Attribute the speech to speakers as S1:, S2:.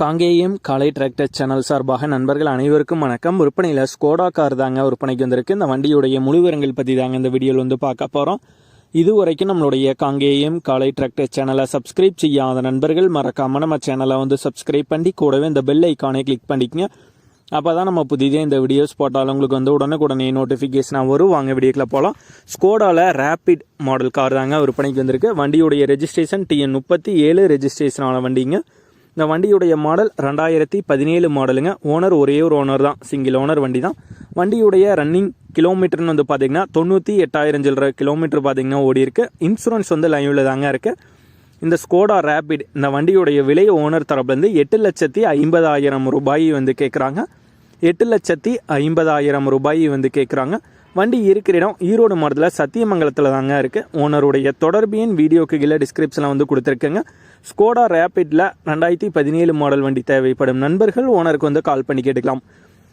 S1: காங்கேயம் காலை tractor channel சார்பாக நண்பர்கள் அனைவருக்கும் வணக்கம். விற்பனையில் ஸ்கோடா கார் தாங்க விற்பனைக்கு வந்திருக்கு. இந்த வண்டியுடைய முழுவிரங்கள் பற்றி தாங்க இந்த வீடியோவில் வந்து பார்க்க போகிறோம் இது வரைக்கும் நம்மளுடைய காங்கேயம் காலை டிராக்டர் சேனலை சப்ஸ்கிரைப் செய்யாத நண்பர்கள் மறக்காமல் நம்ம சேனலை வந்து சப்ஸ்கிரைப் பண்ணி கூடவே இந்த பெல் ஐக்கானை கிளிக் பண்ணிக்கங்க. அப்போ தான் நம்ம புதிதே இந்த வீடியோஸ் போட்டாலும் உங்களுக்கு வந்து உடனுக்குடனே நோட்டிஃபிகேஷனாக வரும். வாங்க வீடியோக்கில் போகலாம் ஸ்கோடாவில் ரேபிட் மாடல் கார் தாங்க விற்பனைக்கு வந்திருக்கு. வண்டியுடைய ரெஜிஸ்ட்ரேஷன் டிஎன் முப்பத்தி ஏழு ரெஜிஸ்ட்ரேஷனான வண்டிங்க. இந்த வண்டியுடைய மாடல் ரெண்டாயிரத்தி பதினேழு மாடலுங்க ஓனர் ஒரே ஒரு ஓனர் தான். சிங்கிள் ஓனர் வண்டி தான் வண்டியுடைய ரன்னிங் கிலோமீட்டர்னு வந்து பார்த்தீங்கன்னா தொண்ணூற்றி எட்டாயிரம் சில்லற கிலோமீட்டர் பார்த்தீங்கன்னா ஓடி இருக்கு இன்சூரன்ஸ் வந்து லைவில் தாங்க இருக்குது இந்த ஸ்கோடா ரேபிட் இந்த வண்டியுடைய விலை ஓனர் தரப்புலேருந்து எட்டு லட்சத்தி ஐம்பதாயிரம் ரூபாய் வந்து கேட்குறாங்க எட்டு லட்சத்தி ஐம்பதாயிரம் ரூபாய் வந்து கேட்குறாங்க வண்டி இருக்கிற இடம் ஈரோடு மாவட்டத்தில் சத்தியமங்கலத்தில் தாங்க இருக்குது ஓனருடைய தொடர்பின் வீடியோக்கு கீழே டிஸ்கிரிப்ஷனில் வந்து கொடுத்துருக்கேங்க. ஸ்கோடா ரேபிட்டில் ரெண்டாயிரத்தி பதினேழு மாடல் வண்டி தேவைப்படும். நண்பர்கள் ஓனருக்கு வந்து கால் பண்ணி கேட்டுக்கலாம்.